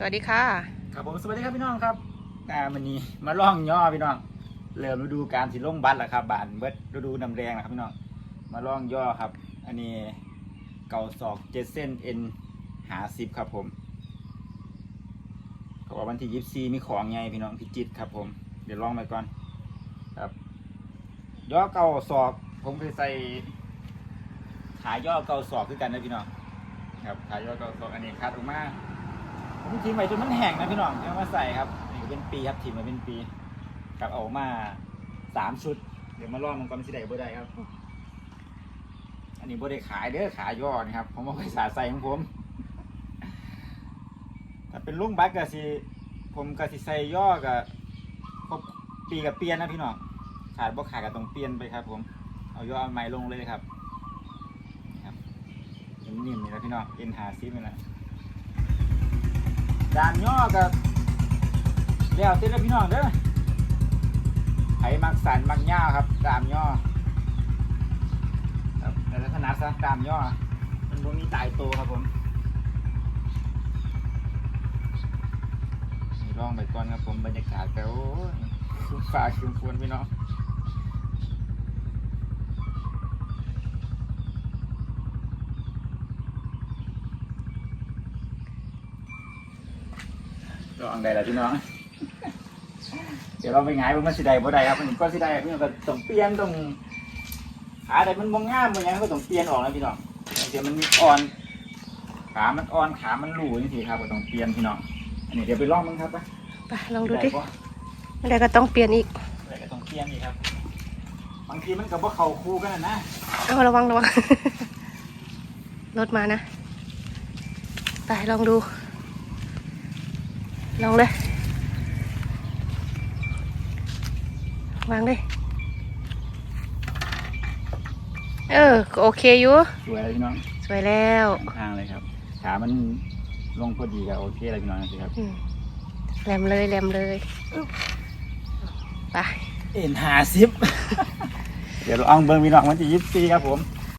สวัสดีค่ะ ครับผมสวัสดีครับพี่น้องครับอ่ามันนี้มาล่องย่อพี่น้อง เริ่มฤดูการสิลงบัตรแล้วครับบานเบิดฤดูน้ำแดงนะครับพี่น้อง มาล่องย่อครับ อันนี้เก่าศอกเจ็ดเส้นเอ็นหาสิบครับผมเขาบอกวันที่ยี่สี่มีของไงพี่น้องพิจิตครับผม เดี๋ยวลองไปก่อน ครับย่อเก่าศอกผมเคยใส่ขายย่อเก่าศอกคือกันนะพี่น้อง ครับขายย่อเก่าศอกอันนี้คัดออกมา ผมทิ้งไว้จนมันแห้งนะพี่น้องเอามาใส่ครับนี่เป็นปีครับทิ้งมาเป็นปีกลับเอามาสามชุด เดี๋ยวมาลองมันก่อนสิได้บ่ได้ครับ อันนี้บ่ได้ขายเด้อขายย่อนะครับผมเอาไปสาใส่ของผมถ้าเป็นลุงบัตรก็สิผมก็สิใส่ย่อกับครบปีกับเปลี่ยนนะพี่น้องขาดบ่ขาดก็ต้องเปลี่ยนไปครับ ผมเอาย่อใหม่ลงเลยครับนี่ครับนิ่มๆนี่นะพี่น้องเอ็นหาซินี่แหละ ด่านย่อกับแล้วเต้นแล้วพี่น้องเด้อไผมักสันมักย่าครับดามย่อครับแต่ละขนาดซะดามย่อ มันบ่มีตายโตวครับผมลองไปก่อนครับผมบรรยากาศแต่โอ้ยคืมฟ้าคืมฝนพี่น้อง ลองได้แล้วพี่น้อง เดี๋ยวเราไปหงายบนมันสิได้บ่ได้ครับมันก็สิได้พี่น้องก็ต้องเปลี่ยนต้องขาแต่มันบ่งามบ่หยังก็ต้องเปลี่ยนออกนะพี่น้องเดี๋ยวมันอ่อนขามันอ่อนขามันหลู่นี่สิครับก็ต้องเปลี่ยนพี่น้องอันนี้เดี๋ยวไปลองมันครับไปไปลองดูดิบ่อะไรก็ต้องเปลี่ยนอีกได้ก็ต้องเปลี่ยนอีกครับบางทีมันก็บ่เข้าคู่กันนะนะเอาระวังระวังรถมานะ ไปลองดู ลองเลยวางเลยเออก็โอเคอยู่ สวยเลยพี่น้องสวยแล้วข้างๆเลยครับ ขามันลงพอดีก็โอเคเลยพี่น้องสิครับอืมแหลมเลยแหลมเลยไป เอ็นหาซิป เดี๋ยวลองเบิ่งพี่น้องวันที่ยี่สิบสี่ครับผม